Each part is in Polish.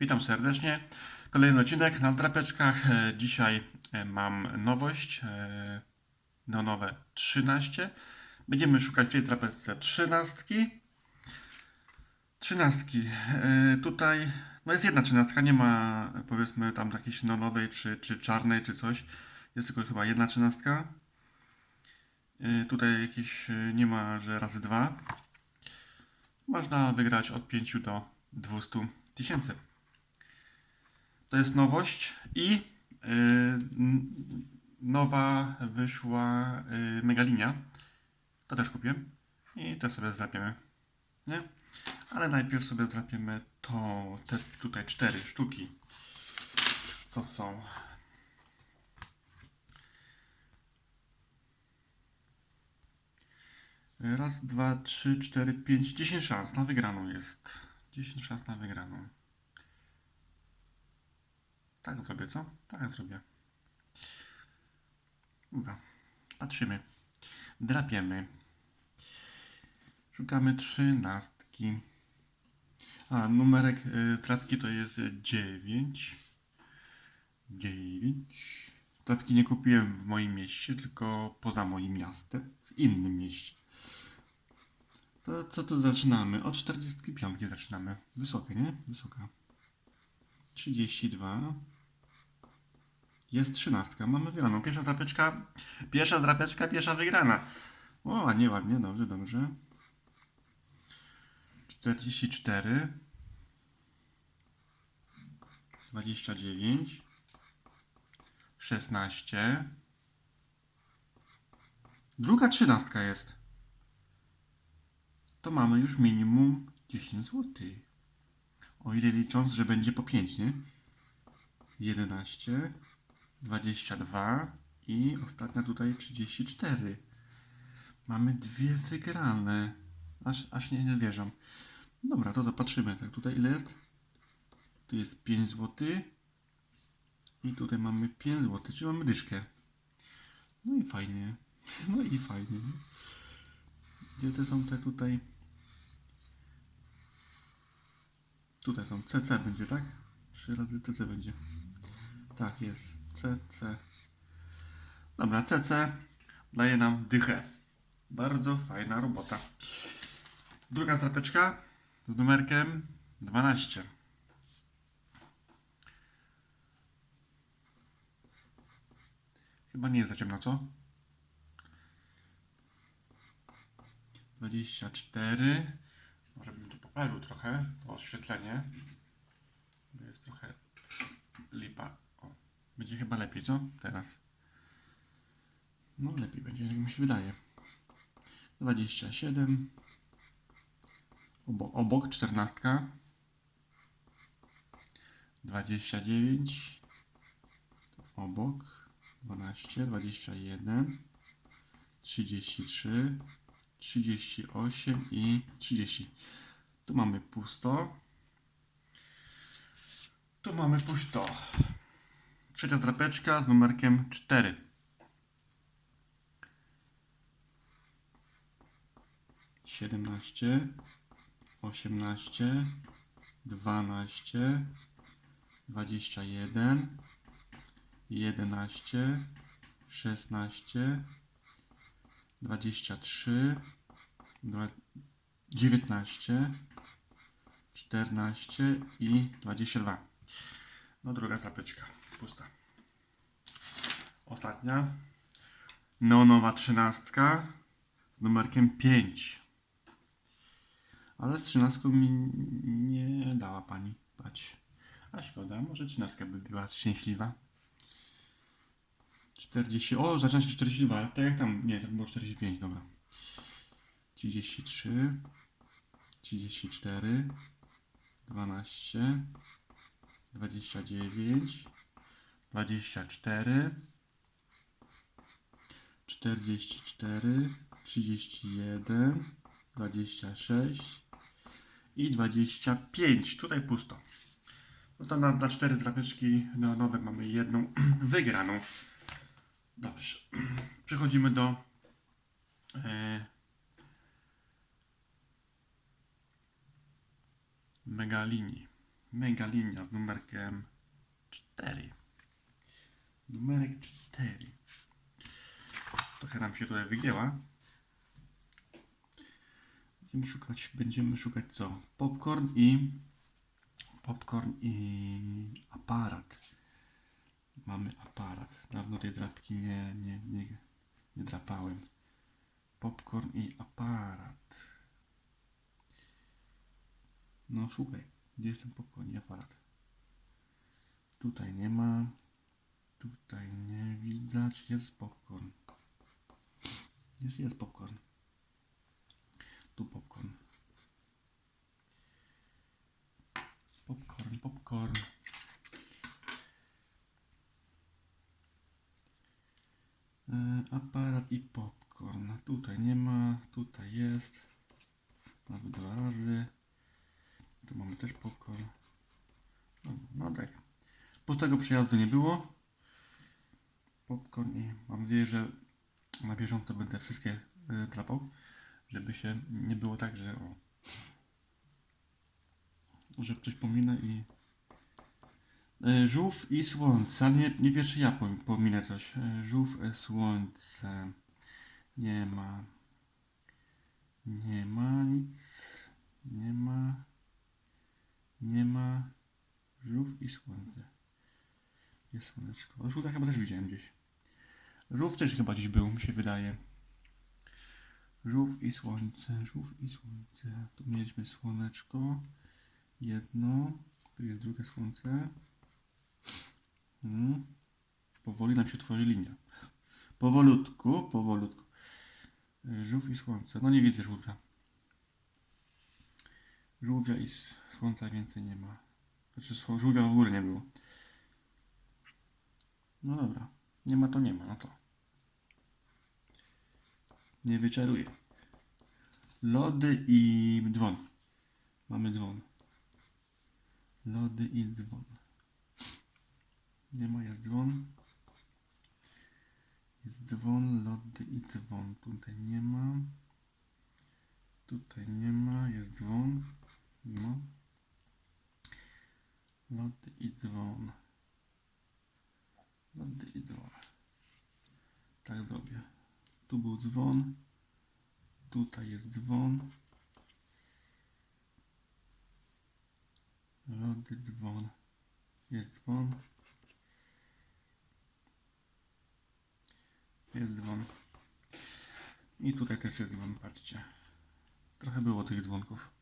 Witam serdecznie. Kolejny odcinek na zdrapeczkach. E, Dzisiaj e, mam nowość. e, Neonowe 13. Będziemy szukać w tej trapeczce 13. Trzynastki. E, Tutaj no jest jedna trzynastka, nie ma powiedzmy tam jakiejś neonowej czy, czy czarnej czy coś. Jest tylko chyba jedna trzynastka. E, Tutaj jakieś e, nie ma, że razy dwa. Można wygrać od 5 do 200 tysięcy. To jest nowość i yy, nowa wyszła yy, megalinia. To też kupiłem i to sobie zrapiemy. Nie? Ale najpierw sobie zrapiemy to, te tutaj cztery sztuki. Co są? Raz, dwa, trzy, cztery, pięć, dziesięć szans na wygraną jest. Dziesięć szans na wygraną. Tak zrobię, co? Tak zrobię. Dobra. Patrzymy. Drapiemy. Szukamy trzynastki. A, numerek y, to jest 9. 9. Trapki nie kupiłem w moim mieście, tylko poza moim miastem. W innym mieście. To co tu zaczynamy? Od 45 zaczynamy. Wysokie, nie? Wysoka. 32. Jest 13. Mamy wygraną. Pierwsza drapeczka. Pierwsza drapeczka, pierwsza wygrana. O, ładnie, ładnie. Dobrze, dobrze. 44. 29. 16. Druga trzynastka jest. To mamy już minimum 10 zł. O ile licząc, że będzie po 5, nie? 11, 22 i ostatnia tutaj 34. Mamy dwie wygrane. Aż, aż nie, nie wierzę. Dobra, to zobaczymy. Tak, tutaj ile jest? Tu jest 5 zł. I tutaj mamy 5 zł, czyli mamy dyszkę. No i fajnie. No i fajnie. Gdzie te są te tutaj? Tutaj są CC będzie, tak? Trzy razy CC będzie. Tak jest. CC. Dobra, CC daje nam dychę. Bardzo fajna robota. Druga strapeczka z numerkiem 12. Chyba nie jest za ciemno, co? 24. Może bym tu poprawił trochę to oświetlenie. Jest trochę lipa. Będzie chyba lepiej, co? Teraz. No lepiej będzie, jak mi się wydaje. 27. Obok, obok 14. 29. Obok 12, 21, 33, 38 i 30. Tu mamy pusto. Tu mamy pusto. Trzecia zdrapeczka z numerkiem 4. Siedemnaście, osiemnaście, dwanaście, dwadzieścia jeden, jedenaście, szesnaście, dwadzieścia trzy, dwa- 19, 14 i 22. No druga zapeczka, pusta. Ostatnia. Neonowa trzynastka z numerkiem 5. Ale z trzynastką mi nie dała pani. Patrz. A szkoda, może trzynastka by była szczęśliwa. 40. O, zaczyna się 42. Tak jak tam. Nie, to było 45, dobra. 33, 34, 12, 29, 24, 44, 31, 26 i 25. Tutaj pusto. No to na, na cztery zdrapeczki neonowe mamy jedną wygraną. Dobrze. Przechodzimy do e, mega linii. Mega linia z numerkiem 4. Numerek 4. Trochę nam się tutaj wygięła. Będziemy szukać, będziemy szukać co? Popcorn i popcorn i aparat. Mamy aparat. Dawno tej drapki nie, nie, nie, nie drapałem. Popcorn i aparat. No szukaj. Gdzie jest ten popcorn aparat? Tutaj nie ma. Tutaj nie widać. Jest popcorn. Jest, jest popcorn. Tu popcorn. Popcorn, popcorn. E, aparat i popcorn. Tutaj nie ma, tutaj jest. Nawet dwa razy. Tu mamy też popcorn. No, no tak. Pustego przejazdu nie było. Popcorn i mam nadzieję, że na bieżąco będę wszystkie y, trapał, żeby się nie było tak, że o, że ktoś pomina i y, żółw i słońce, ale nie, nie pierwszy ja pom- pominę coś. Y, żółw, słońce, nie ma, nie ma nic, nie ma, nie ma, żółw i słońce. Jest słoneczko. Żółta chyba też widziałem gdzieś. Żółw też chyba gdzieś był, mi się wydaje. Żółw i słońce, żółw i słońce. Tu mieliśmy słoneczko. Jedno. Tu jest drugie słońce. Hmm. Powoli nam się tworzy linia. Powolutku, powolutku. Żółw i słońce. No nie widzę żółwia. Żółwia i słońca więcej nie ma. Znaczy żółwia w ogóle nie było. No dobra. Nie ma to nie ma, no to. Nie wyczaruję. Lody i dzwon. Mamy dzwon. Lody i dzwon. Nie ma, jest dzwon. Jest dzwon, lody i dzwon. Tutaj nie ma. Tutaj nie ma, jest dzwon. No. Lody i dzwon. Lody i dzwon. Tak zrobię. Tu był dzwon. Tutaj jest dzwon. Lody, dzwon. Jest dzwon. Jest dzwon. I tutaj też jest dzwon, patrzcie. Trochę było tych dzwonków.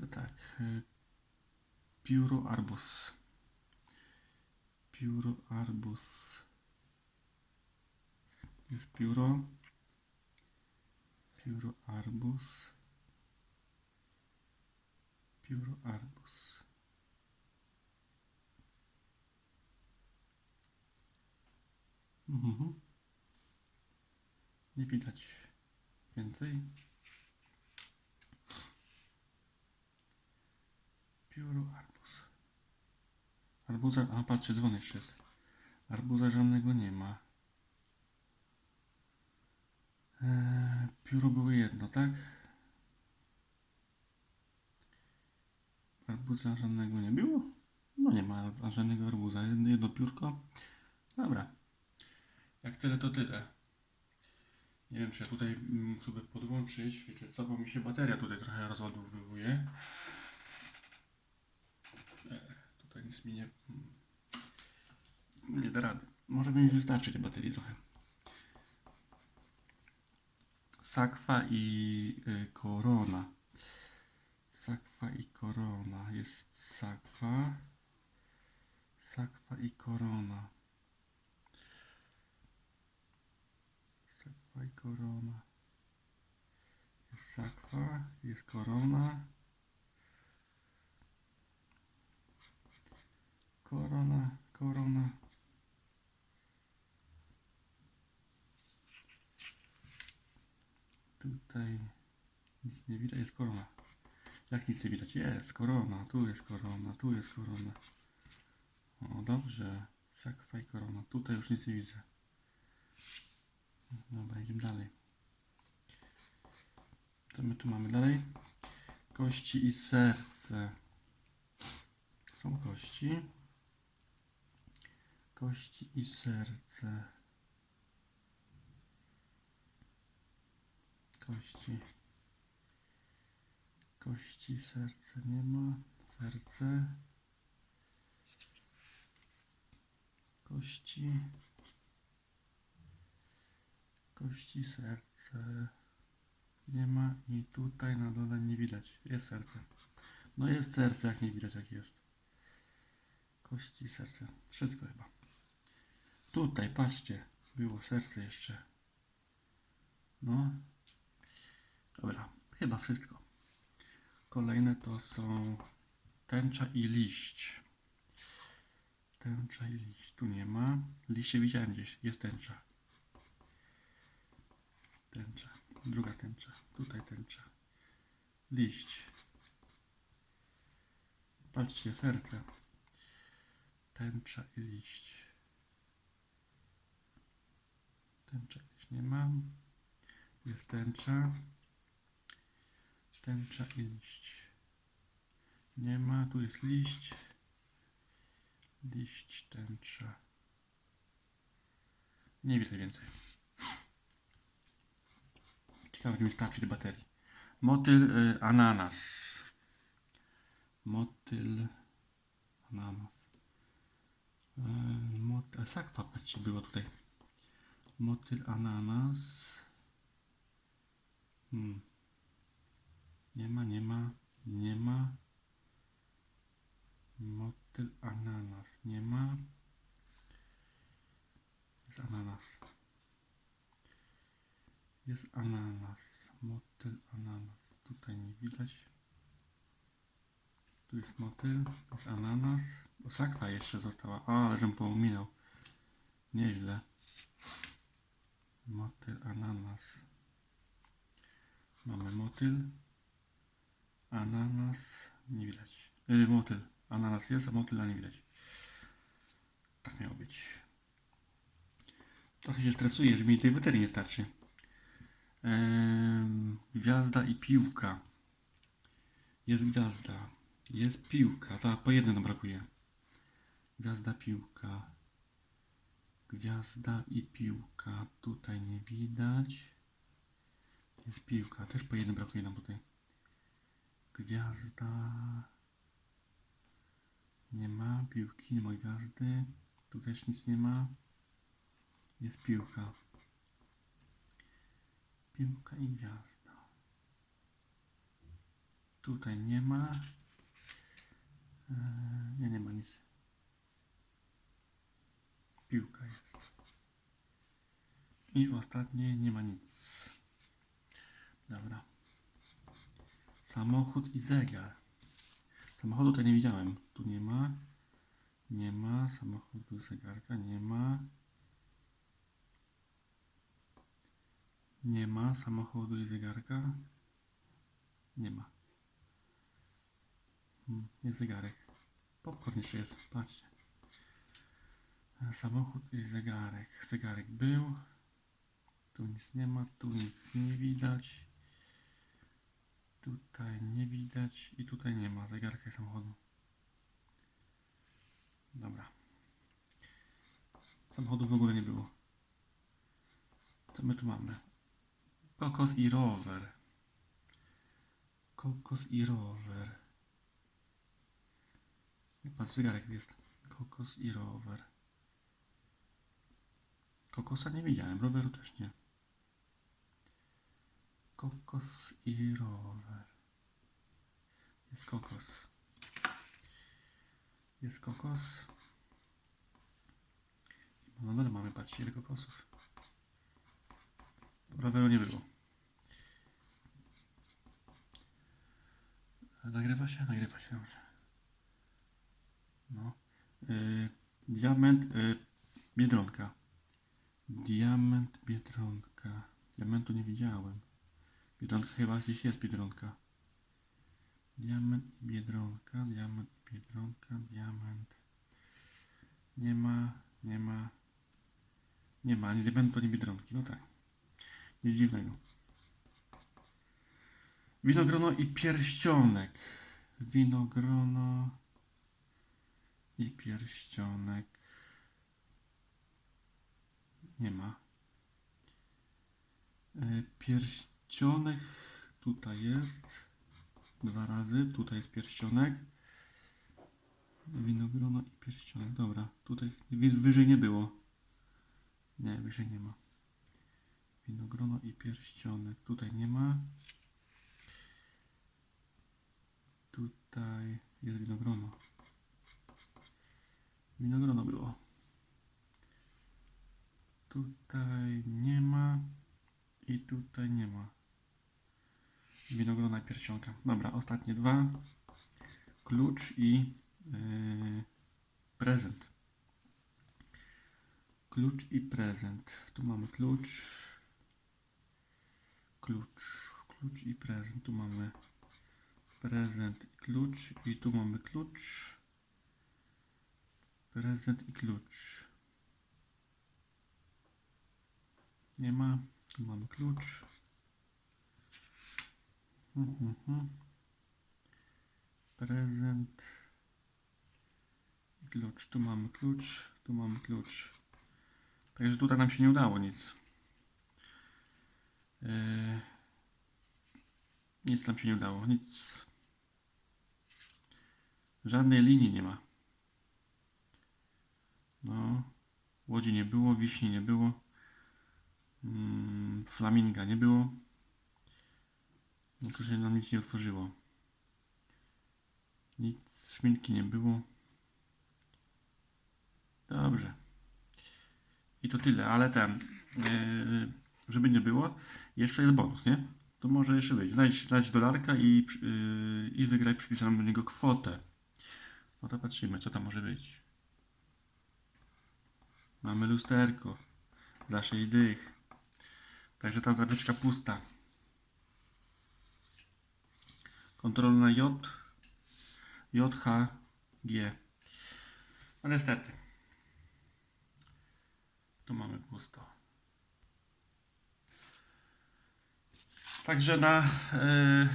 To tak. y, Pióro arbus. Pióro arbus. Jest pióro. Pióro arbus. Pióro arbus. Mhm. Nie widać więcej. Pióro arbus. Arbuza, a patrzcie, dzwon jeszcze jest. Arbuza żadnego nie ma. Eee, pióro było jedno, tak? Arbuza żadnego nie było? No nie ma żadnego arbuza. Jedno, piórko. Dobra. Jak tyle, to tyle. Nie wiem, czy ja tutaj mm, sobie podłączyć. Wiecie co, bo mi się bateria tutaj trochę rozładowywuje. E, nic mi nie... Nie da rady. Może mi wystarczy tej baterii trochę. Sakwa i y, korona. Sakwa i korona. Jest sakwa. Sakwa i korona. Sakwa i korona. Jest sakwa, jest korona. Korona, korona. Tutaj nic nie widać, jest korona. Jak nic nie widać? Jest korona, tu jest korona, tu jest korona. O, dobrze. Sakwa i korona. Tutaj już nic nie widzę. Dobra, idziemy dalej. Co my tu mamy dalej? Kości i serce. Są kości. Kości i serce. Kości. Kości, serce nie ma. Serce. Kości. Kości, serce. Nie ma i tutaj na dole nie widać. Jest serce. No jest serce, jak nie widać jak jest. Kości, serce. Wszystko chyba. Tutaj, patrzcie. Było serce jeszcze. No. Dobra, chyba wszystko. Kolejne to są tęcza i liść. Tęcza i liść. Tu nie ma. Liście widziałem gdzieś. Jest tęcza. Tęcza. Druga tęcza. Tutaj tęcza. Liść. Patrzcie, serce. Tęcza i liść. Tęcza gdzieś nie mam. Jest tęcza. Tęcza i liść. Nie ma. Tu jest liść. Liść, tęcza. Nie widać więcej. Ciekawe, czy mi starczy do baterii. Motyl, y, ananas. Motyl, ananas. Y, motyl, sakwa, patrzcie, było tutaj. Motyl, ananas. Hmm. Nie ma, nie ma, nie ma. Motyl, ananas. Nie ma. Jest ananas. Jest ananas. Motyl, ananas. Tutaj nie widać. Tu jest motyl, jest ananas. O, sakwa jeszcze została. O, ale żem pominął. Nieźle. Motyl, ananas. Mamy motyl. Ananas. Nie widać. Yy, motyl. Ananas jest, a motyla nie widać. Tak miało być. Trochę się stresuję, że mi tej baterii nie starczy. Em, gwiazda i piłka. Jest gwiazda. Jest piłka. Tak, po jednym nam brakuje. Gwiazda, piłka. Gwiazda i piłka. Tutaj nie widać. Jest piłka. Też po jednym brakuje nam tutaj. Gwiazda. Nie ma piłki, nie ma gwiazdy. Tu też nic nie ma. Jest piłka. Piłka i gwiazda. Tutaj nie ma. Eee, nie, nie ma nic. Piłka jest. I w ostatniej nie ma nic. Dobra. Samochód i zegar. Samochodu tutaj nie widziałem. Tu nie ma. Nie ma. Samochodu, zegarka nie ma. Nie ma samochodu i zegarka. Nie ma. Hmm, Jest zegarek. Popcorn jeszcze jest. Patrzcie. Samochód i zegarek. Zegarek był. Tu nic nie ma. Tu nic nie widać. Tutaj nie widać. I tutaj nie ma zegarka i samochodu. Dobra. Samochodu w ogóle nie było. Co my tu mamy? Kokos i rower. Kokos i rower. Patrz, zegarek jest. Kokos i rower. Kokosa nie widziałem, roweru też nie. Kokos i rower. Jest kokos. Jest kokos. No dole mamy, patrzcie, ile kokosów. Roweru nie było. Nagrywa się? Nagrywa się, dobrze. No. Y, diament, y, Biedronka. Diament, Biedronka. Diamentu nie widziałem. Biedronka chyba gdzieś jest Biedronka. Diament, Biedronka, diament, Biedronka, diament. Nie ma, nie ma. Nie ma ani diamentu, ani Biedronki. No tak. Nic dziwnego. Winogrono i pierścionek. Winogrono i pierścionek. Nie ma. E, Pierścionek tutaj jest. Dwa razy. Tutaj jest pierścionek. Winogrono i pierścionek. Dobra. Tutaj wyżej nie było. Nie, wyżej nie ma. Winogrono i pierścionek. Tutaj nie ma. Tutaj jest winogrono. Winogrono było. Tutaj nie ma. I tutaj nie ma. Winogrona pierścionka. Dobra, ostatnie dwa. Klucz i yy, prezent. Klucz i prezent. Tu mamy klucz. Klucz. Klucz i prezent. Tu mamy prezent i klucz. I tu mamy klucz. Prezent i klucz. Nie ma. Tu mamy klucz. Mhm, mhm. Prezent. I klucz. Tu mamy klucz. Tu mamy klucz. Także tutaj nam się nie udało nic. Yy, nic nam się nie udało. Nic. Żadnej linii nie ma. No. Łodzi nie było, wiśni nie było. Mm, flaminga nie było. No się nam nic nie otworzyło. Nic, szminki nie było. Dobrze. I to tyle, ale ten, yy, żeby nie było, jeszcze jest bonus, nie? To może jeszcze być. Znajdź, znajdź dolarka i, yy, i wygraj przypisaną do niego kwotę. No to patrzymy, co tam może być. Mamy lusterko. Za 6 dych. Także ta zabryczka pusta. Kontrolna J. JHG. No niestety. Tu mamy pusto. Także na yy,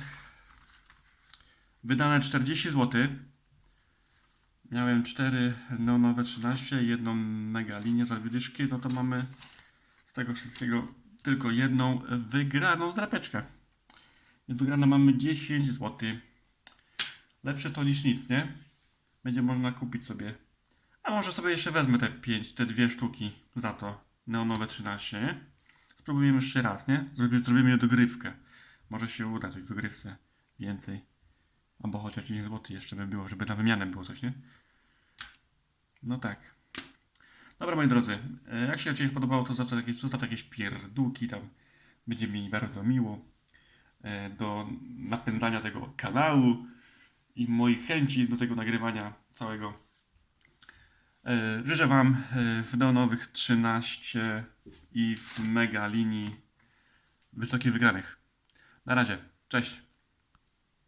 wydane 40 zł. Miałem 4 neonowe 13 i jedną mega linię za wydyszki. No to mamy z tego wszystkiego tylko jedną wygraną drapeczkę. Więc wygrane mamy 10 zł. Lepsze to niż nic, nie? Będzie można kupić sobie. A może sobie jeszcze wezmę te 5, te dwie sztuki za to. Neonowe 13, nie? Spróbujemy jeszcze raz, nie? Zrobimy, zrobimy dogrywkę. Może się uda coś w dogrywce więcej. Albo chociaż 10 zł jeszcze by było, żeby na wymianę było coś, nie? No tak. Dobra, moi drodzy, e, jak się Ci spodobało, to zawsze jakieś, zostaw jakieś pierdółki tam. Będzie mi bardzo miło e, do napędzania tego kanału i moich chęci do tego nagrywania całego. E, Życzę Wam w neonowych 13 i w mega linii wysokich wygranych. Na razie, cześć.